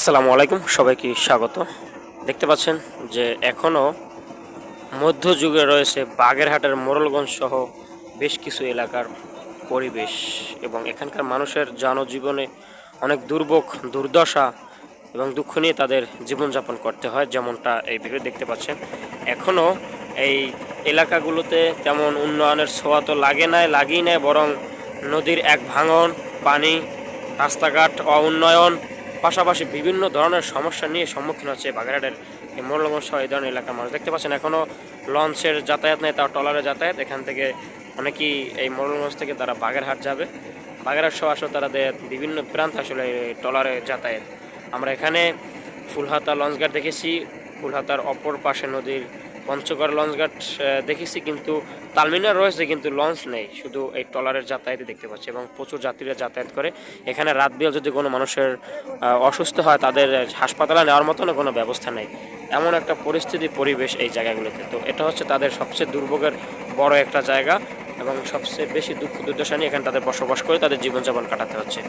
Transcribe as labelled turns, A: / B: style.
A: আসসালামু আলাইকুম, সবাইকে স্বাগত। দেখতে পাচ্ছেন যে এখনও মধ্যযুগে রয়েছে বাগেরহাটের মোরলগঞ্জ সহ বেশ কিছু এলাকার পরিবেশ এবং এখানকার মানুষের জনজীবনে অনেক দুর্ভোগ, দুর্দশা এবং দুঃখ নিয়ে তাদের জীবনযাপন করতে হয়, যেমনটা এই ভিডিও দেখতে পাচ্ছেন। এখনও এই এলাকাগুলোতে তেমন উন্নয়নের ছোঁয়া তো লাগে নাই, লাগেই নাই, বরং নদীর এক ভাঙন, পানি, রাস্তাঘাট অউন্নয়ন পাশাপাশি বিভিন্ন ধরনের সমস্যা নিয়ে সম্মুখীন হচ্ছে বাগেরহাটের এই মোরলগঞ্জ সহ এই ধরনের এলাকার মানুষ। দেখতে পাচ্ছেন এখনও লঞ্চের যাতায়াত নেই, তাও ট্রলারের যাতায়াত। এখান থেকে অনেকেই এই মোরলগঞ্জ থেকে তারা বাগেরহাট যাবে। বাগেরহাট সহ আসলে তারা বিভিন্ন প্রান্ত আসলে ট্রলারে যাতায়াত। আমরা এখানে ফুলহাতা লঞ্চঘাট দেখেছি। ফুলহাতার অপর পাশে নদীর পঞ্চগড় লঞ্চঘাট দেখেছি, কিন্তু তালমিনার রয়েছে, কিন্তু লঞ্চ নেই। শুধু এই ট্রলারের যাতায়াতই দেখতে পাচ্ছি এবং প্রচুর যাত্রীরা যাতায়াত করে। এখানে রাত বিয়াল যদি কোনো মানুষের অসুস্থ হয়, তাদের হাসপাতালে নেওয়ার মতনও কোনো ব্যবস্থা নেই। এমন একটা পরিস্থিতি, পরিবেশ এই জায়গাগুলোতে। তো এটা হচ্ছে তাদের সবচেয়ে দুর্ভোগের বড় একটা জায়গা এবং সবচেয়ে বেশি দুঃখ দুর্দশা নিয়ে এখানে তাদের বসবাস করে তাদের জীবনযাপন কাটাতে হচ্ছে।